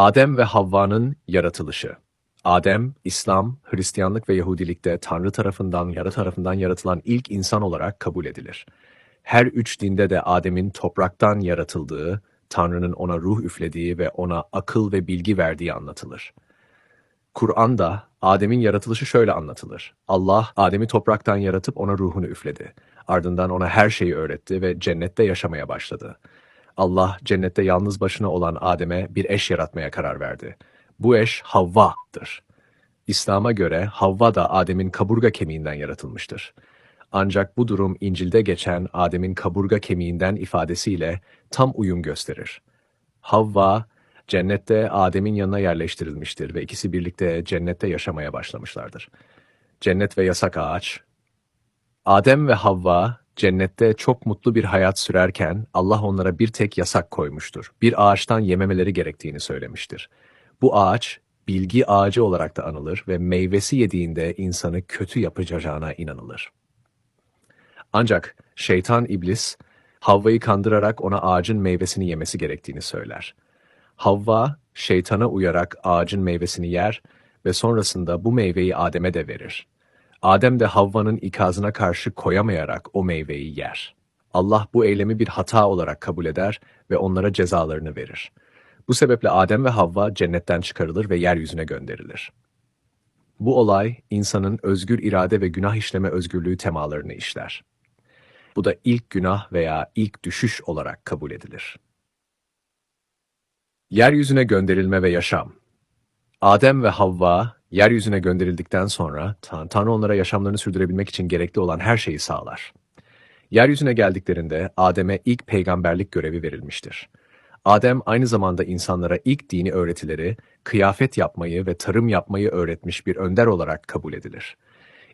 Adem ve Havva'nın yaratılışı. Adem, İslam, Hristiyanlık ve Yahudilikte Tanrı tarafından, Yara tarafından yaratılan ilk insan olarak kabul edilir. Her üç dinde de Adem'in topraktan yaratıldığı, Tanrı'nın ona ruh üflediği ve ona akıl ve bilgi verdiği anlatılır. Kur'an'da Adem'in yaratılışı şöyle anlatılır. Allah Adem'i topraktan yaratıp ona ruhunu üfledi. Ardından ona her şeyi öğretti ve cennette yaşamaya başladı. Allah cennette yalnız başına olan Adem'e bir eş yaratmaya karar verdi. Bu eş Havva'dır. İslam'a göre Havva da Adem'in kaburga kemiğinden yaratılmıştır. Ancak bu durum İncil'de geçen Adem'in kaburga kemiğinden ifadesiyle tam uyum gösterir. Havva, cennette Adem'in yanına yerleştirilmiştir ve ikisi birlikte cennette yaşamaya başlamışlardır. Cennet ve yasak ağaç, Adem ve Havva cennette çok mutlu bir hayat sürerken Allah onlara bir tek yasak koymuştur. Bir ağaçtan yememeleri gerektiğini söylemiştir. Bu ağaç bilgi ağacı olarak da anılır ve meyvesi yediğinde insanı kötü yapacağına inanılır. Ancak şeytan iblis Havva'yı kandırarak ona ağacın meyvesini yemesi gerektiğini söyler. Havva şeytana uyarak ağacın meyvesini yer ve sonrasında bu meyveyi Adem'e de verir. Adem de Havva'nın ikazına karşı koyamayarak o meyveyi yer. Allah bu eylemi bir hata olarak kabul eder ve onlara cezalarını verir. Bu sebeple Adem ve Havva cennetten çıkarılır ve yeryüzüne gönderilir. Bu olay insanın özgür irade ve günah işleme özgürlüğü temalarını işler. Bu da ilk günah veya ilk düşüş olarak kabul edilir. Yeryüzüne gönderilme ve yaşam Adem ve Havva yeryüzüne gönderildikten sonra Tan- Tanrı onlara yaşamlarını sürdürebilmek için gerekli olan her şeyi sağlar. Yeryüzüne geldiklerinde Adem'e ilk peygamberlik görevi verilmiştir. Adem aynı zamanda insanlara ilk dini öğretileri, kıyafet yapmayı ve tarım yapmayı öğretmiş bir önder olarak kabul edilir.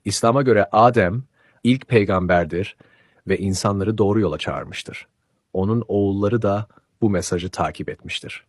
İslam'a göre Adem ilk peygamberdir ve insanları doğru yola çağırmıştır. Onun oğulları da bu mesajı takip etmiştir.